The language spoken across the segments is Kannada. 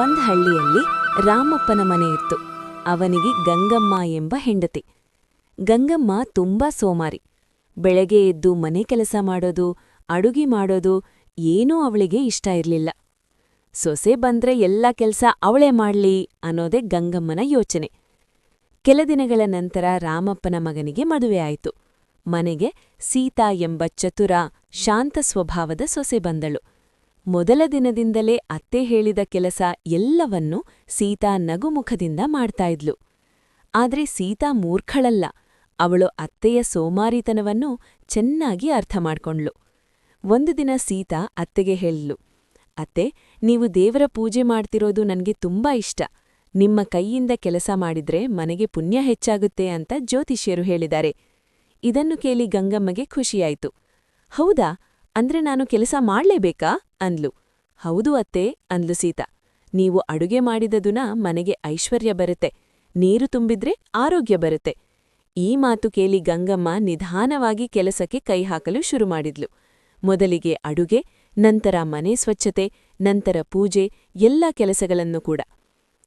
ಒಂದ್ ಹಳ್ಳಿಯಲ್ಲಿ ರಾಮಪ್ಪನ ಮನೆ ಇತ್ತು. ಅವನಿಗೆ ಗಂಗಮ್ಮ ಎಂಬ ಹೆಂಡತಿ. ಗಂಗಮ್ಮ ತುಂಬಾ ಸೋಮಾರಿ. ಬೆಳಗ್ಗೆ ಎದ್ದು ಮನೆ ಕೆಲಸ ಮಾಡೋದು, ಅಡುಗೆ ಮಾಡೋದು ಏನೂ ಅವಳಿಗೆ ಇಷ್ಟ ಇರಲಿಲ್ಲ. ಸೊಸೆ ಬಂದ್ರೆ ಎಲ್ಲ ಕೆಲಸ ಅವಳೇ ಮಾಡ್ಲಿ ಅನ್ನೋದೇ ಗಂಗಮ್ಮನ ಯೋಚನೆ. ಕೆಲ ದಿನಗಳ ನಂತರ ರಾಮಪ್ಪನ ಮಗನಿಗೆ ಮದುವೆ ಆಯಿತು. ಮನೆಗೆ ಸೀತಾ ಎಂಬ ಚತುರ ಶಾಂತ ಸ್ವಭಾವದ ಸೊಸೆ ಬಂದಳು. ಮೊದಲ ದಿನದಿಂದಲೇ ಅತ್ತೆ ಹೇಳಿದ ಕೆಲಸ ಎಲ್ಲವನ್ನೂ ಸೀತಾ ನಗುಮುಖದಿಂದ ಮಾಡ್ತಾ ಇದ್ಲು. ಆದ್ರೆ ಸೀತಾ ಮೂರ್ಖಳಲ್ಲ. ಅವಳು ಅತ್ತೆಯ ಸೋಮಾರಿತನವನ್ನು ಚೆನ್ನಾಗಿ ಅರ್ಥ ಮಾಡ್ಕೊಂಡ್ಳು. ಒಂದು ದಿನ ಸೀತಾ ಅತ್ತೆಗೆ ಹೇಳಿದ್ಲು, ಅತ್ತೆ, ನೀವು ದೇವರ ಪೂಜೆ ಮಾಡ್ತಿರೋದು ನನಗೆ ತುಂಬಾ ಇಷ್ಟ. ನಿಮ್ಮ ಕೈಯಿಂದ ಕೆಲಸ ಮಾಡಿದ್ರೆ ಮನೆಗೆ ಪುಣ್ಯ ಹೆಚ್ಚಾಗುತ್ತೆ ಅಂತ ಜ್ಯೋತಿಷ್ಯರು ಹೇಳಿದ್ದಾರೆ. ಇದನ್ನು ಕೇಳಿ ಗಂಗಮ್ಮಗೆ ಖುಷಿಯಾಯಿತು. ಹೌದಾ? ಅಂದ್ರೆ ನಾನು ಕೆಲಸ ಮಾಡ್ಲೇಬೇಕಾ? ಅಂದ್ಲು. ಹೌದು ಅತ್ತೆ, ಅಂದ್ಲು ಸೀತಾ. ನೀವು ಅಡುಗೆ ಮಾಡಿದದುನ ಮನೆಗೆ ಐಶ್ವರ್ಯ ಬರುತ್ತೆ. ನೀರು ತುಂಬಿದ್ರೆ ಆರೋಗ್ಯ ಬರುತ್ತೆ. ಈ ಮಾತು ಕೇಳಿ ಗಂಗಮ್ಮ ನಿಧಾನವಾಗಿ ಕೆಲಸಕ್ಕೆ ಕೈ ಹಾಕಲು ಶುರು ಮಾಡಿದ್ಲು. ಮೊದಲಿಗೆ ಅಡುಗೆ, ನಂತರ ಮನೆ ಸ್ವಚ್ಛತೆ, ನಂತರ ಪೂಜೆ, ಎಲ್ಲ ಕೆಲಸಗಳನ್ನು ಕೂಡ.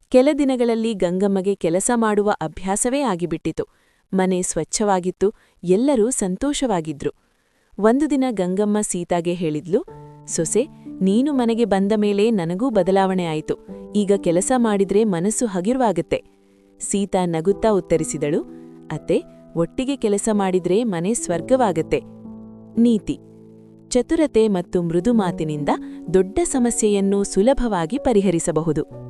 ಕೆಲ ದಿನಗಳಲ್ಲಿ ಗಂಗಮ್ಮಗೆ ಕೆಲಸ ಮಾಡುವ ಅಭ್ಯಾಸವೇ ಆಗಿಬಿಟ್ಟಿತು. ಮನೆ ಸ್ವಚ್ಛವಾಗಿತ್ತು, ಎಲ್ಲರೂ ಸಂತೋಷವಾಗಿದ್ರು. ಒಂದು ದಿನ ಗಂಗಮ್ಮ ಸೀತಾಗೆ ಹೇಳಿದ್ಲು, ಸೊಸೆ, ನೀನು ಮನೆಗೆ ಬಂದ ಮೇಲೆ ನನಗೂ ಬದಲಾವಣೆ ಆಯಿತು. ಈಗ ಕೆಲಸ ಮಾಡಿದ್ರೆ ಮನಸ್ಸು ಹಗಿರುವಾಗತ್ತೆ. ಸೀತಾ ನಗುತ್ತಾ ಉತ್ತರಿಸಿದಳು, ಅತ್ತೆ, ಒಟ್ಟಿಗೆ ಕೆಲಸ ಮಾಡಿದ್ರೆ ಮನೆ ಸ್ವರ್ಗವಾಗತ್ತೆ. ನೀತಿ. ಚತುರತೆ ಮತ್ತು ಮೃದು ಮಾತಿನಿಂದ ದೊಡ್ಡ ಸಮಸ್ಯೆಯನ್ನು ಸುಲಭವಾಗಿ ಪರಿಹರಿಸಬಹುದು.